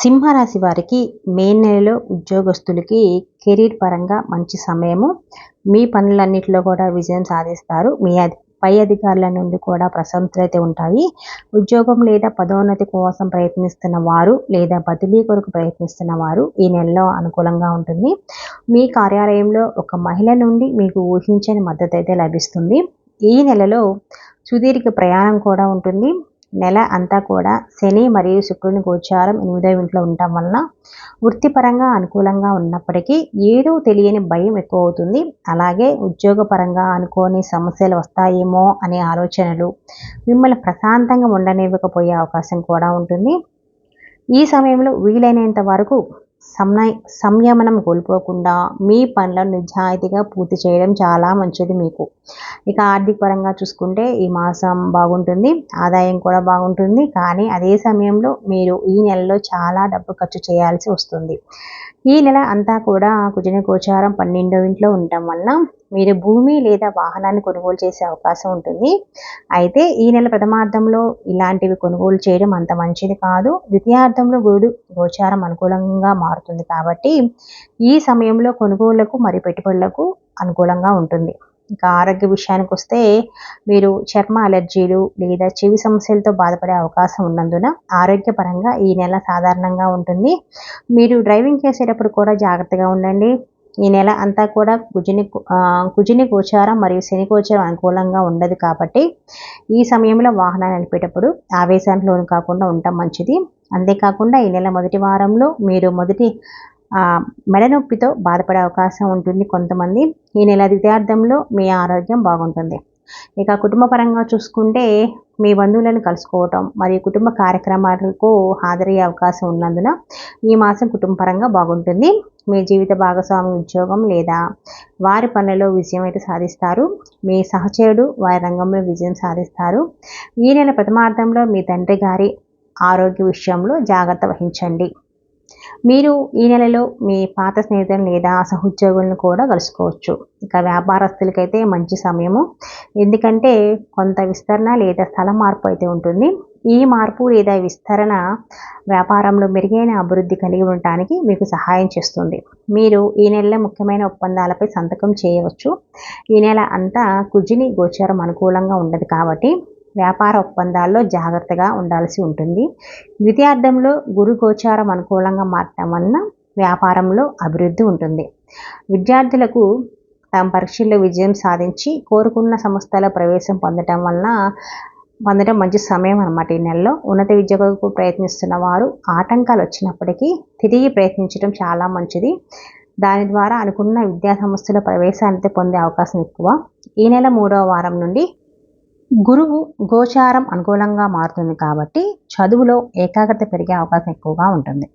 సింహరాశి వారికి మే నెలలో ఉద్యోగస్తులకి కెరీర్ పరంగా మంచి సమయము. మీ పనులన్నింటిలో కూడా విజయం సాధిస్తారు. మీ పై అధికారుల నుండి కూడా ప్రశంసలు అయితే ఉంటాయి. ఉద్యోగం లేదా పదోన్నతి కోసం ప్రయత్నిస్తున్న వారు లేదా బదిలీ కొరకు ప్రయత్నిస్తున్న వారు ఈ నెలలో అనుకూలంగా ఉంటుంది. మీ కార్యాలయంలో ఒక మహిళ నుండి మీకు ఊహించని మద్దతు అయితే లభిస్తుంది. ఈ నెలలో సుదీర్ఘ ప్రయాణం కూడా ఉంటుంది. నెల అంతా కూడా శని మరియు శుక్రుని గోచారం ఎనిమిదో ఇంట్లో ఉండటం వలన వృత్తిపరంగా అనుకూలంగా ఉన్నప్పటికీ ఏదో తెలియని భయం ఎక్కువ అవుతుంది అలాగే ఉద్యోగపరంగా అనుకోని సమస్యలు వస్తాయేమో అనే ఆలోచనలు మిమ్మల్ని ప్రశాంతంగా ఉండనివ్వకపోయే అవకాశం కూడా ఉంటుంది. ఈ సమయంలో వీలైనంత వరకు సమయ సంయమనం కోల్పోకుండా మీ పనులను నిజాయితీగా పూర్తి చేయడం చాలా మంచిది మీకు. ఇక ఆర్థిక పరంగా చూసుకుంటే ఈ మాసం బాగుంటుంది ఆదాయం కూడా బాగుంటుంది. కానీ అదే సమయంలో మీరు ఈ నెలలో చాలా డబ్బు ఖర్చు చేయాల్సి వస్తుంది. ఈ నెల అంతా కూడా కుజన గోచారం పన్నెండో ఇంట్లో ఉండటం వలన మీరు భూమి లేదా వాహనాన్ని కొనుగోలు చేసే అవకాశం ఉంటుంది. అయితే ఈ నెల ప్రథమార్థంలో ఇలాంటివి కొనుగోలు చేయడం అంత మంచిది కాదు. ద్వితీయార్థంలో గురుడు గోచారం అనుకూలంగా మారుతుంది కాబట్టి ఈ సమయంలో కొనుగోళ్ళకు మరి పెట్టుబడులకు అనుకూలంగా ఉంటుంది. ఇంకా ఆరోగ్య విషయానికి వస్తే మీరు చర్మ అలర్జీలు లేదా చెవి సమస్యలతో బాధపడే అవకాశం ఉన్నందున ఆరోగ్యపరంగా ఈ నెల సాధారణంగా ఉంటుంది. మీరు డ్రైవింగ్ చేసేటప్పుడు కూడా జాగ్రత్తగా ఉండండి. ఈ నెల అంతా కూడా కుజుని కుజుని గోచారం మరియు శని గోచారం అనుకూలంగా ఉండదు కాబట్టి ఈ సమయంలో వాహనాన్ని నడిపేటప్పుడు ఆవేశానికి లోను కాకుండా ఉండటం మంచిది. అంతేకాకుండా ఈ నెల మొదటి వారంలో మీరు మొదటి మెడనొప్పితో బాధపడే అవకాశం ఉంటుంది కొంతమంది. ఈ నెల ద్వితార్థంలో మీ ఆరోగ్యం బాగుంటుంది. ఇక కుటుంబ పరంగా చూసుకుంటే మీ బంధువులను కలుసుకోవటం మరియు కుటుంబ కార్యక్రమాలకు హాజరయ్యే అవకాశం ఉన్నందున ఈ మాసం కుటుంబపరంగా బాగుంటుంది. మీ జీవిత భాగస్వామి ఉద్యోగం లేదా వారి పనులలో విజయం అయితే సాధిస్తారు. మీ సహచరుడు వారి రంగంలో విజయం సాధిస్తారు. ఈ నెల ప్రథమార్థంలో మీ తండ్రి గారి ఆరోగ్య విషయంలో జాగ్రత్త వహించండి. మీరు ఈ నెలలో మీ పాత స్నేహితులను లేదా సహోద్యోగులను కూడా కలుసుకోవచ్చు. ఇక వ్యాపారస్తులకైతే మంచి సమయము. ఎందుకంటే కొంత విస్తరణ లేదా స్థల మార్పు అయితే ఉంటుంది. ఈ మార్పు లేదా విస్తరణ వ్యాపారంలో మెరుగైన అభివృద్ధి కలిగి ఉండటానికి మీకు సహాయం చేస్తుంది. మీరు ఈ నెలలో ముఖ్యమైన ఒప్పందాలపై సంతకం చేయవచ్చు. ఈ నెల అంతా కుజిని గోచారం అనుకూలంగా ఉండదు కాబట్టి వ్యాపార ఒప్పందాల్లో జాగ్రత్తగా ఉండాల్సి ఉంటుంది. ద్వితీయార్థంలో గురు గోచారం అనుకూలంగా మారటం వలన వ్యాపారంలో అభివృద్ధి ఉంటుంది. విద్యార్థులకు తమ పరీక్షల్లో విజయం సాధించి కోరుకున్న సంస్థలో ప్రవేశం పొందటం వలన పొందడం మంచి సమయం అనమాట ఈ నెలలో. ఉన్నత విద్యకు ప్రయత్నిస్తున్న వారు ఆటంకాలు వచ్చినప్పటికీ తిరిగి ప్రయత్నించడం చాలా మంచిది. దాని ద్వారా అనుకున్న విద్యా సంస్థల ప్రవేశాన్ని పొందే అవకాశం ఎక్కువ. ఈ నెల మూడవ వారం నుండి గురువు గోచారం అనుకూలంగా మారుతుంది కాబట్టి చదువులో ఏకాగ్రత పెరిగే అవకాశం ఎక్కువగా ఉంటుంది.